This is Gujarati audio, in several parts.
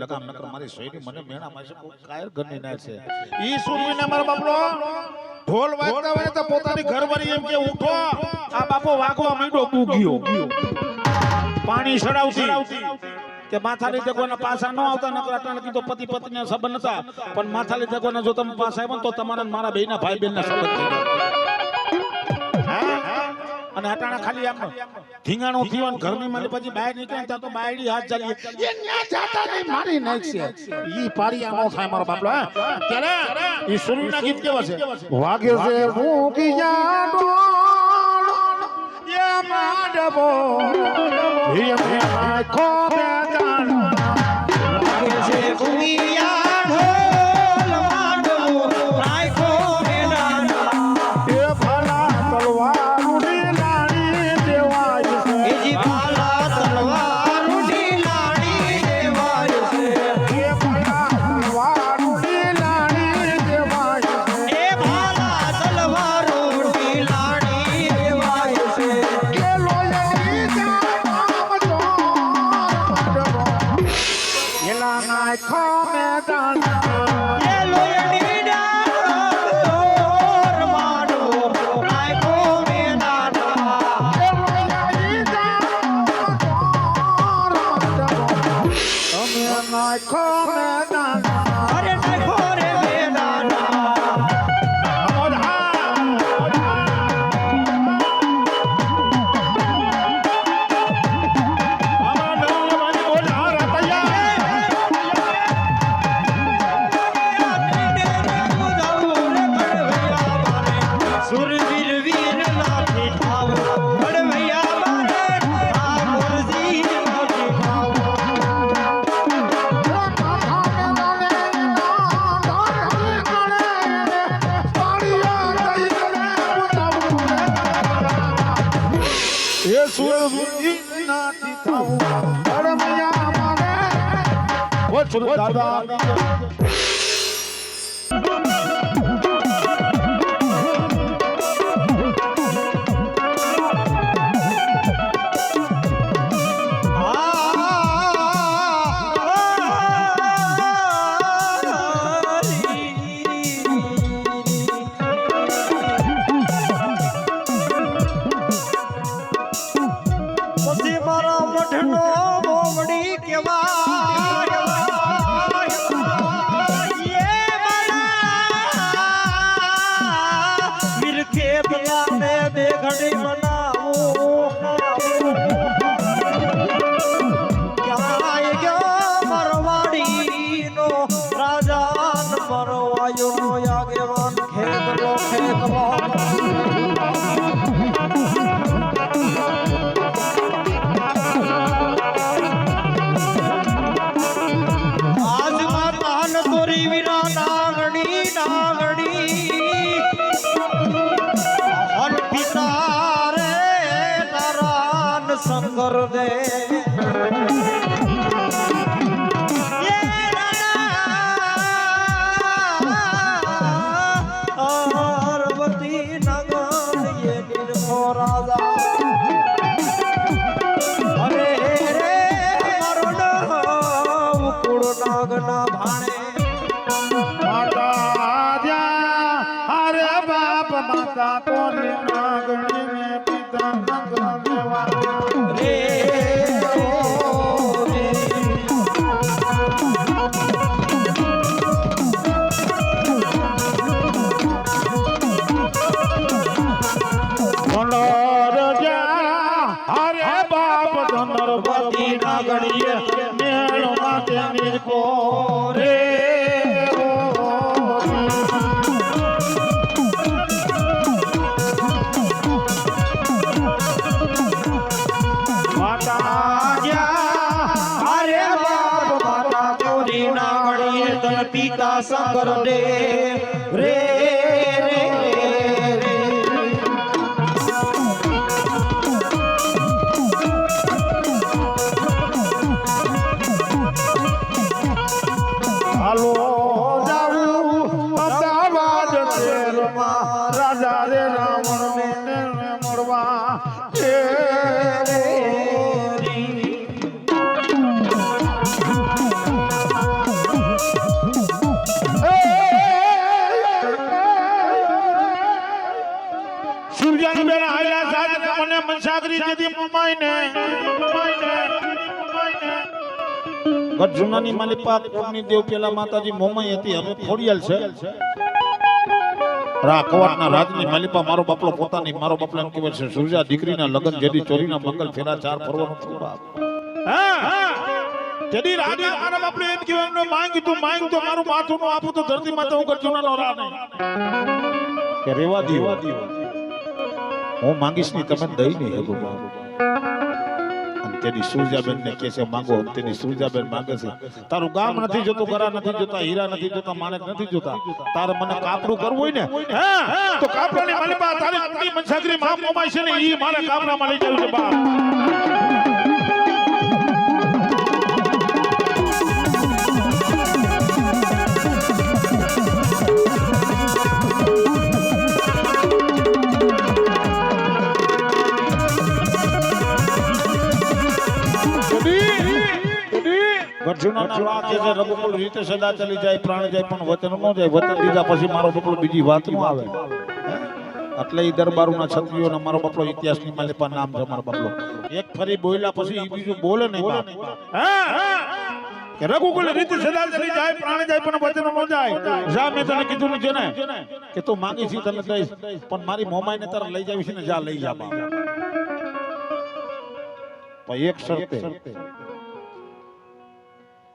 લગામ, નકર મારી સોયરી મને મેણા માં છે કાયર ઘરની ના છે. ઈ સુરવીને મારા બાપલો ઢોલ વાગતા હોય તો પોતાની ઘરવાળી એમ કે, ઉઠો, આ બાપો વાગવા માંડ્યો બુગ્યો પાણી સડાવતી. કે માથા લીધે કોઈના પાસા ન આવતા, નકર અટાણે કીધો પતિ પત્ની સંબંધ હતા પણ માથા લીધે કોઈને જો તમે પાસા આવ્યો તો તમારા મારા બેના ભાઈ બહેનના સંબંધ થઈ ગયા? અને અટાણા ખાલી આમ ધીંગાણું થયું અને ઘરની પછી બહાર નીકળે ત્યાં તો બાયડી હાથ ચાલી એ ન્યા જાતા નહીં મારી નાખશે ઈ પારી આમો થાય મારો બાપલો, હે. ત્યારે ઈ સુરવીના ગીત કેવા છે? વાગે છે ભૂખિયા ડોળ એ માડબો એ મે આખો બેગાન એ નારાયણ શંકર દે પાર્વતી માતા કોને નાગણી ને પિતા પિતા શંકર દે મનસાગરી મમાઈને જૂનાની કોટની દેવ પેલા માતાજી મોમાઈ હતી હવે ખોડિયાલ છે. રા કવાટના રાજની માલિપા મારો બાપલો પોતાની મારો બાપલો એમ કહેવાય છે સુરજા દીકરીના લગન જેથી ચોરીના મંગલ ફેરા ચાર ફરવાનું હા જેથી રાજા મારા બાપલે એમ કહેવાય એમને માંગ તું માંગ તો મારું માથું નું આપું તો ધરતી માતા હું ગઢ જૂનાનો રા નહીં. કે રેવા દેવા હું માંગીશ નહીં તમે દઈ નહીં હેગો તેની સુરજાબેન ને કે છે, માંગો. તેની સુરજાબેન માંગે છે, તારું ગામ નથી જોતું ગરા નથી જોતા, હીરા નથી જોતા, માણેક નથી જોતા. તારે મને કાપડું કરવું હોય ને? હા? તો મને બા તારી મનસાગરી માં મોમાય છે ને, ઈ મારે કાપડામાં લઈ જવું છે, બાપ. રીતે સદા ચલી જાય, પ્રાણ જાય, પણ વચન નો જાય, વચન દીધા પછી મારો બપલો બીજી વાત નો આવે. એટલે ઈ દરબારોના ક્ષત્રિયોના મારો બપલો ઇતિહાસની માલિપા નામ મારો બપલો એક ફરી બોલ્યા પછી એ બીજું બોલે નહીં કે રીતે જાય જાય ન જાય. જા, મેં તને કીધું છે ને કે તું માંગી છી તને મારી મોમાઈને તારે લઈ જાવી છે ને જા, લઈ જા બાપ. એક શરતે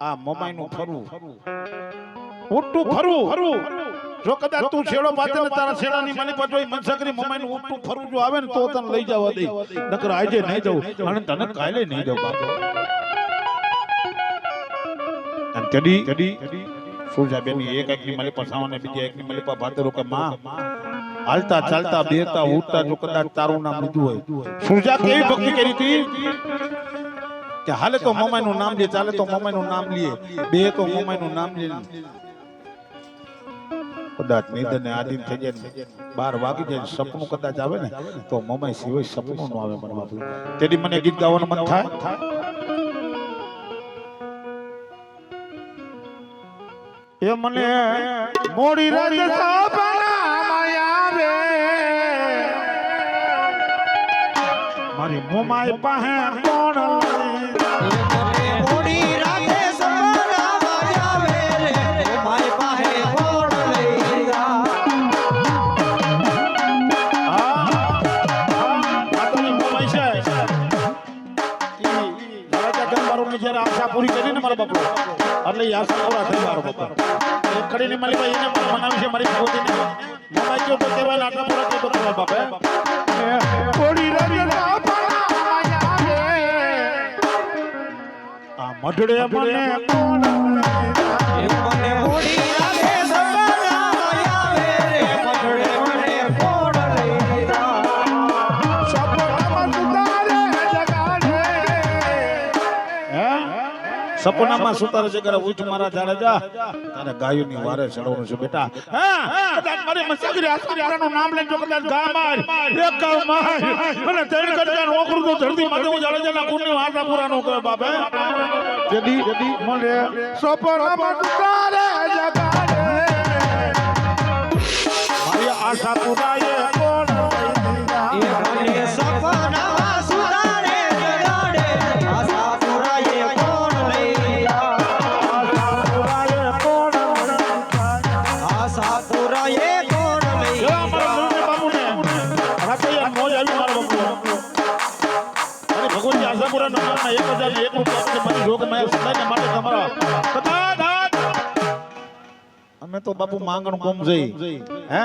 આ મોમાઈ નું ફરવું ઉઠતું ફરવું ફરવું જો કદાચ તું છેડો પાસે ને તારા છેડાની માની પર જોઈ મનસકરી મોમાઈ નું ઉઠતું ફરવું જો આવે ને તો તને લઈ જવા દે. નકર આજે નહીં જવું. અને તને કાલે નહીં જવું બાપુ. અને તેડી તેડી સુરજાબેની એક એકની માલી પર સાવને બીજી એકની મળી પા ભાતરો કે માં. હાલતા ચાલતા બેતા ઉઠતા જો કદાચ તારું નામ લીધું હોય. સુરજા કેવી ભક્તિ કરી હતી? કે હાલે તો મમાઈ નું નામ લે ચાલે તો મમાઈ નું નામ લે બે તો મમાઈ નું નામ લે. કદાચ નિધન ને આધીન થઈ જાય બાર વાગી જાય સપનું કદાચ આવે ને તો મમાઈ સિવાય સપનું ન આવે મને બાપુ તેની મને ગીત ગાવાનું મન થાય? એ મને મોડી રાતે સપનામાં આવે. મારી મોમાઈ પાસે કોણ એટલે આશા પૂરા થઈ મારો બાપુ એક કડીની મારી ભાઈ એને મને મનાવી છે મારી મમાઈ ગયો તો કહેવાય આટલા પૂરા તો કેવાય બાપે. મઢડે મને કોણ મને મોડી સપનામાં આવે રે, મઢડે મને કોણ લઈ જા? સપનામાં સુતારે જગર ઉઠ મારા જાડે જા તારે ગાયોની વારે ચડવાનું છે બેટા. હા? કદાચ મારી મસાગરી આસકરીયાનું નામ લઈને જો કદાચ ગા માર. એક ગા માર. અને ત્રણ કરતા નોકરું તો ધરતી માથે હું જાડે જાના કુરની વાતા પૂરા નો કરે બાપે. જદી મને સપનામાં સુતારે જગાડે મારી આશા પુરાય કોણ એ મને સપનામાં સુધારે તો બાપુ માંગણ કોમ જઈ હે?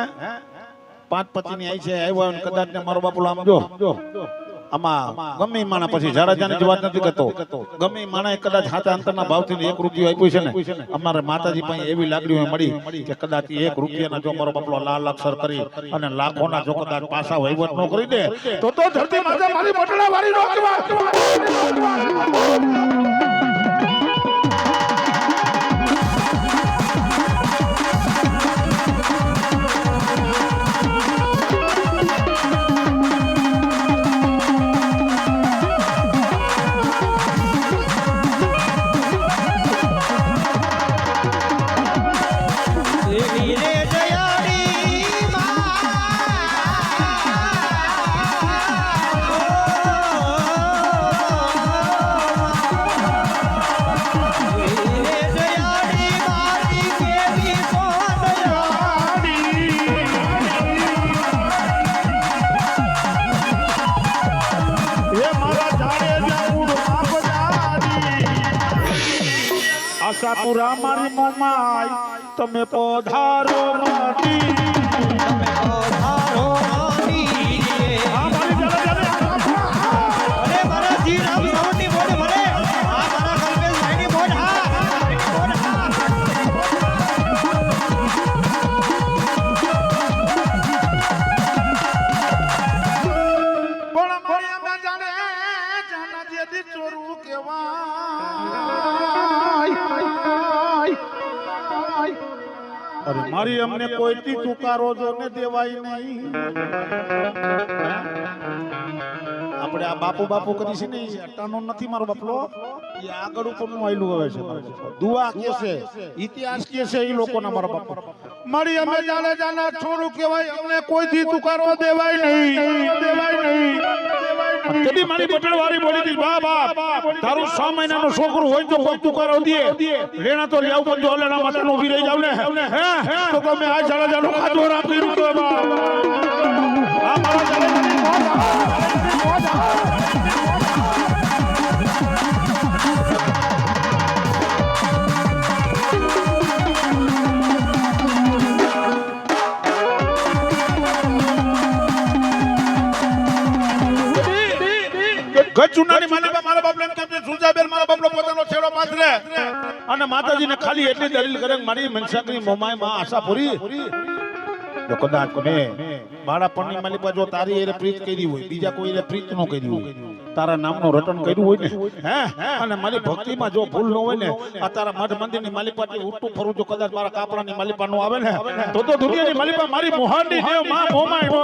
પાંચ પચી ની આઈ છે, આવ્યો કદાચ ને મારો બાપુ આમ જો આમાં ગમે માણા પછી જાડાજાની જ વાત નથી કરતો. ગમે ઈ માણા કદાચ હાથા અંતરના ભાવથી એક રૂપિયો આપ્યું છે ને, અમારે માતાજી પાસે એવી લાગણી મળી કે કદાચ એક રૂપિયાના જો મારો બાપલો લાલ અક્ષર કરી અને લાખોના જો કદાચ પાછા વહીવટ નો કરી દે, તો તો ધરતી માતા મારી બટડા વાળી નો આશાપુરા મારી મોમાઈ તમે પધારો માટી મારી અમને કોઈથી ચુકારો જો ને દેવાય નહીં. આપણે આ બાપુ બાપુ કરી છે ને અટાણો નથી મારો બાપલો. એ આગળ ઉપરનું આયલું આવે છે દુઆ કે છે, ઇતિહાસ કે છે એ લોકોના મારો બાપુ. મારી અમે જાણે જાના છોરું કહેવાય, અમને કોઈથી ચુકારો દેવાય નહીં દેવાય નહીં. કદી મારી પટણવાળી બોલી હતી, બા બા, તારું છ મહિનાનું છોકરો હોય તો કોક તું કરો દે રેણા તો લેવ પણ જો અલેના માથાનું ઊભી રહી જાવ ને હે? તો તમે આ જાડા જાડો ખાધો રાખી રૂકો બા. આ મારા જાડા ગચુનાની માલિકા મારા બાપને એમ કેમ છે? સુજાબેન મારા બાપનો પોતાનો છેડો પાથરે. અને માતાજીને ખાલી એટલી દલીલ કરે મારી મનસાકની મોમાયમાં આશા પૂરી. તો કદાચ મેં મારા માલિકા જો તારી એને પ્રીત કરી હોય બીજા કોઈ પ્રીત નો કરી હોય. તારા નામનું રટન કર્યું હોય ને હે? અને મારી ભક્તિમાં જો ભૂલ ન હોય ને આ તારા મઠ મંદિરની માલિપાથી ઉઠતું ફરું જો કદાચ મારા કાપડાની માલિપા નો આવે ને તો તો દુનિયાની માલિપા મારી મોહાની દેવમાં મોમાય નો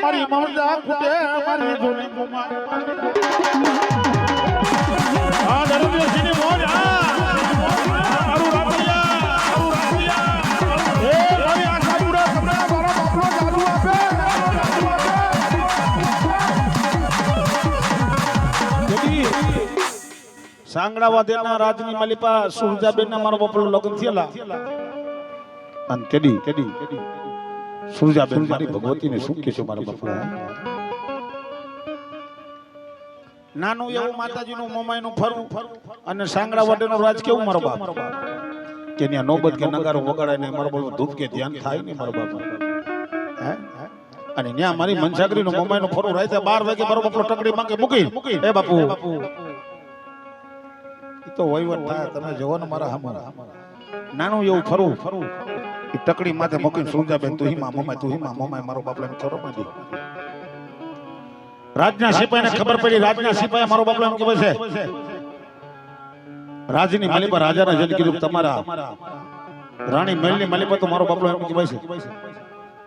મારી મમતા કુટે મારી જૂની કુમાર આ દરમિયાનની મોજ આ સાંગડા વાદેના રાજની માલિપા સુરજાબેન ના મારો બાપલો લગ્ન થયેલા. અને તેડી તેડી, સુરજાબેન મારી ભગવતીને શું કહેશો મારા બાપલો નાનું એવું માતાજીનું મોમાઈનું ફરવું અને સાંગડા વાડેનો રાજ કેવું મારો બાપ? કે ત્યાં નોબત કે નગારો વગાડાય ને મારો બોલો ધૂપ કે ધ્યાન થાય ને મારો બાપ. હે? અને ત્યાં મારી મનસાગરીનું મોમાઈનું ફરવું રાતે બાર વાગે મારો બાપલો ટકડી માંગે મૂકી. એ બાપુ. ઈ તો વહીવટ થાય તમે જોવો ને મારા હમારા નાનું એવું ફરવું ફરવું એ ટકડી માથે મૂકીને સુંજાબેન તું હિમા મમાય તું હિમા મમાય મારો બાપલો એમ ખરો માંડી રાજના સિપાહીને ખબર પડી રાજના સિપાહી મારો બાપલો એમ કહે છે. રાજની માલિપા રાજાને જન કીધું તમારા રાણી મહેલની માલિપા તો મારો બાપલો એમ કહે છે.